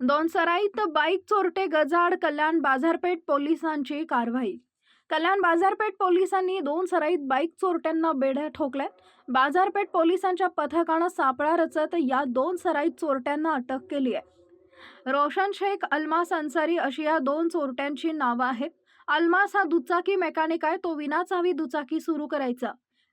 दोन सराईत बाईक चोरटे गजाड कल्याण बाजारपेठ पोलिसांची कारवाई. कल्याण बाजारपेठ पोलिसांनी दोन सराईत बाईक चोरट्यांना बेड्या ठोकल्यात. बाजारपेठ पोलिसांच्या पथकानं सापळा रचत या दोन सराईत चोरट्यांना अटक केली आहे. रोशन शेख अल्मास अन्सारी अशी या दोन चोरट्यांची नावं आहेत. अल्मास हा दुचाकी मेकॅनिक आहे तो विनाचावी दुचाकी सुरू करायचा.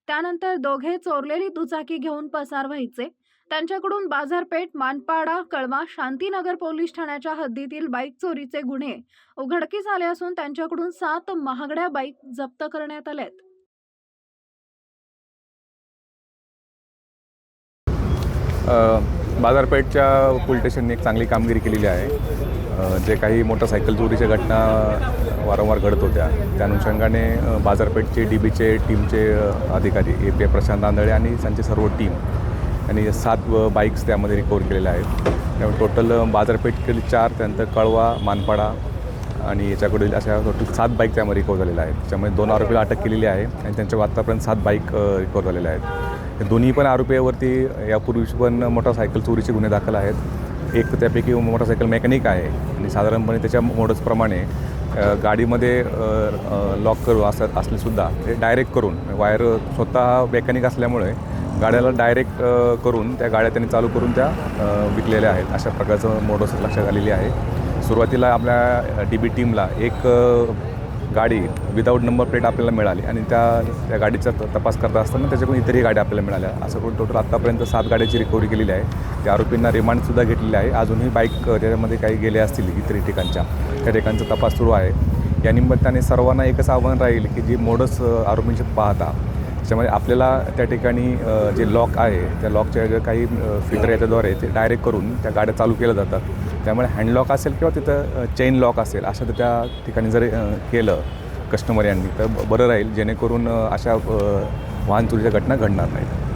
त्यानंतर दोघे चोरलेली दुचाकी घेऊन पसार व्हायचे. त्यांच्याकडून बाजारपेठ मानपाडा कळवा शांतीनगर पोलीस ठाण्याच्या हद्दीतील बाईक चोरीचे गुन्हे उघडकीस आले असून त्यांच्याकडून सात महागड्या बाईक जप्त करण्यात आल्यात. बाजारपेठच्या पोलीस स्टेशनने एक चांगली कामगिरी केलेली आहे. जे काही मोटरसायकल चोरीच्या घटना वारंवार घडत होत्या त्या अनुषंगाने बाजारपेठचे डी बीचे टीमचे अधिकारी ए पी प्रशांत आंधळे आणि त्यांचे सर्व टीम आणि सात बाईक्स त्यामध्ये रिकवर केलेल्या आहेत. त्यामुळे टोटल बाजारपेठकडील चार त्यानंतर कळवा मानपाडा आणि याच्याकडील अशा टोटल सात बाईक त्यामध्ये रिकवर झालेल्या आहेत. त्याच्यामुळे दोन आरोपीला अटक केलेली आहे आणि त्यांच्या आत्तापर्यंत सात बाईक रिकवर झालेल्या आहेत. दोन्ही पण आरोपीवरती यापूर्वी पण मोटरसायकल चोरीचे गुन्हे दाखल आहेत. एक त्यापैकी मोटरसायकल मेकॅनिक आहे. आणि साधारणपणे त्याच्या मोडसप्रमाणे गाडीमध्ये लॉक करू असं असलेसुद्धा ते डायरेक्ट करून वायर स्वतः मेकॅनिक असल्यामुळे गाड्याला डायरेक्ट करून त्या गाड्या त्यांनी चालू करून त्या विकलेल्या आहेत. अशा प्रकारचं मोडस लक्षात आलेली आहे. सुरुवातीला आपल्या डी बी टीमला एक गाडी विदाऊट नंबर प्लेट आपल्याला मिळाली आणि त्या त्या गाडीचा त- तपास करत असताना त्याच्याकडून इतरही गाड्या आपल्याला मिळाल्या. असं करून टोटल आत्तापर्यंत सात गाड्याची रिकव्हरी केलेली आहे. त्या आरोपींना रिमांडसुद्धा घेतलेली आहे. अजूनही बाईक त्याच्यामध्ये काही गेले असतील इतरही ठिकाणच्या. त्या ठिकाणचा तपास सुरू आहे. या निमित्ताने सर्वांना एकच आव्हान राहील की जी मोडस आरोपींचे पाहता त्याच्यामध्ये आपल्याला त्या ठिकाणी जे लॉक आहे त्या लॉकच्या काही फिल्टर याच्याद्वारे ते डायरेक्ट करून त्या गाड्या चालू केल्या जातात. त्यामुळे हँडलॉक असेल किंवा तिथं चेन लॉक असेल अशा तर त्या ठिकाणी जर केलं कस्टमर यांनी तर बरं राहील जेणेकरून अशा वाहन चोरीच्या घटना घडणार नाहीत.